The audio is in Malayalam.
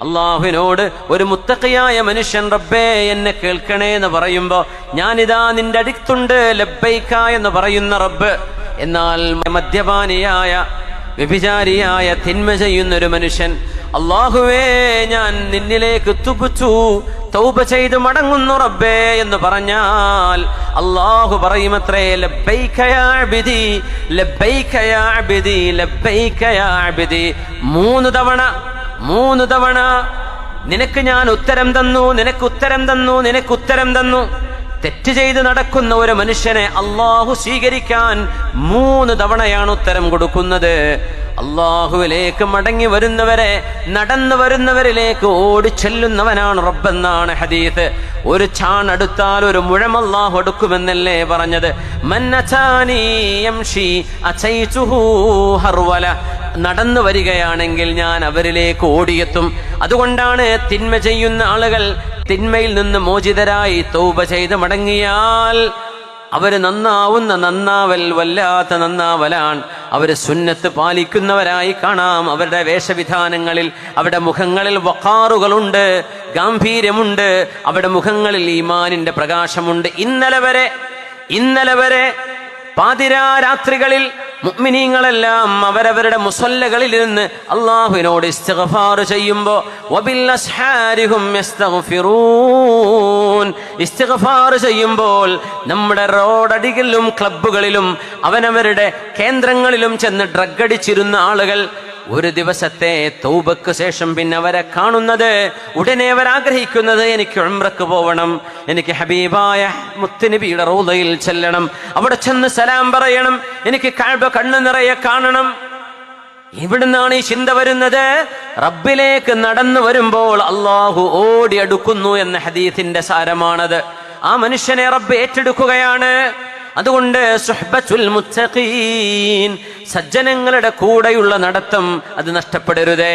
അള്ളാഹുവിനോട് ഒരു മുത്തക്കയായ മനുഷ്യൻ റബ്ബേ എന്നെ കേൾക്കണേ എന്ന് പറയുമ്പോ ഞാനിതാ നിന്റെ അടുത്തുണ്ട് ലബ്ബൈക്ക എന്ന് പറയുന്ന റബ്ബ് എന്നാൽ മദ്യപാനിയായ വ്യഭിചാരിയായ തിന്മ ചെയ്യുന്ന ഒരു മനുഷ്യൻ അള്ളാഹുവേ ഞാൻ നിന്നിലേക്ക് തുപുച്ചു തൗബ ചെയ്ത് മടങ്ങുന്നു റബ്ബേ എന്ന് പറഞ്ഞാൽ അള്ളാഹു പറയുമത്രേ. മൂന്ന് തവണ മൂന്ന് തവണ നിനക്ക് ഞാൻ ഉത്തരം തന്നു നിനക്ക് ഉത്തരം തന്നു നിനക്ക് ഉത്തരം തന്നു. തെറ്റ് ചെയ്ത് നടക്കുന്ന ഒരു മനുഷ്യനെ അള്ളാഹു സ്വീകരിക്കാൻ മൂന്ന് തവണയാണ് ഉത്തരം കൊടുക്കുന്നത്. അള്ളാഹുവിലേക്ക് മടങ്ങി വരുന്നവരെ നടന്നു വരുന്നവരിലേക്ക് ഓടിച്ചെല്ലുന്നവനാണ് റബ്ബെന്നാണ് ഹദീസ്. ഒരു ചാൺ അടുത്താൽ ഒരു മുഴം അള്ളാഹു എടുക്കുമെന്നല്ലേ പറഞ്ഞത്. നടന്നു വരികയാണെങ്കിൽ ഞാൻ അവരിലേക്ക് ഓടിയെത്തും. അതുകൊണ്ടാണ് തിന്മ ചെയ്യുന്ന ആളുകൾ തിന്മയിൽ നിന്ന് മോചിതരായി തൗബ ചെയ്ത് മടങ്ങിയാൽ അവർ നന്നാവുന്ന നന്നാവൽ വല്ലാത്ത നന്നാവലാണ്. അവർ സുന്നത്ത് പാലിക്കുന്നവരായി കാണാം. അവരുടെ വേഷവിധാനങ്ങളിൽ അവരുടെ മുഖങ്ങളിൽ വക്കാറുകളുണ്ട് ഗാംഭീര്യമുണ്ട്. അവരുടെ മുഖങ്ങളിൽ ഈമാനിന്റെ പ്രകാശമുണ്ട്. ഇന്നലെ വരെ ഇന്നലെ വരെ പാതിരാരാത്രികളിൽ മുഅ്മിനീങ്ങളെല്ലാം അവരവരുടെ മുസല്ലകളിൽ നിന്ന് അള്ളാഹുവിനോട് ഇസ്തിഗ്ഫാർ ചെയ്യുമ്പോൾ വബിൽ അസ്ഹാരിഹും യസ്തഗ്ഫിറൂൻ. ഇസ്തിഗ്ഫാർ ചെയ്യുമ്പോൾ നമ്മുടെ റോഡടികളിലും ക്ലബ്ബുകളിലും അവനവരുടെ കേന്ദ്രങ്ങളിലും ചെന്ന് ഡ്രഗ് അടിച്ചിരുന്ന ആളുകൾ ഒരു ദിവസത്തെ തൗബക്ക് ശേഷം പിന്നെ അവരെ കാണുന്നത് ഉടനെ അവർ ആഗ്രഹിക്കുന്നത് എനിക്ക് ഉംറക്ക് പോവണം എനിക്ക് ഹബീബായ മുത്തുനബിയുടെ റൗദയിൽ ചെല്ലണം അവിടെ ചെന്ന് സലാം പറയണം എനിക്ക് കഅബ കണ്ണു നിറയെ കാണണം. ഇവിടുന്നാണ് ഈ ചിന്ത വരുന്നത്. റബ്ബിലേക്ക് നടന്നു വരുമ്പോൾ അള്ളാഹു ഓടി അടുക്കുന്നു എന്ന ഹദീസിന്റെ സാരമാണത്. ആ മനുഷ്യനെ റബ്ബ് ഏറ്റെടുക്കുകയാണ്. അതുകൊണ്ട് സുഹ്ബത്തുൽ സജ്ജനങ്ങളുടെ കൂടെയുള്ള നടത്തം അത് നഷ്ടപ്പെടരുതേ.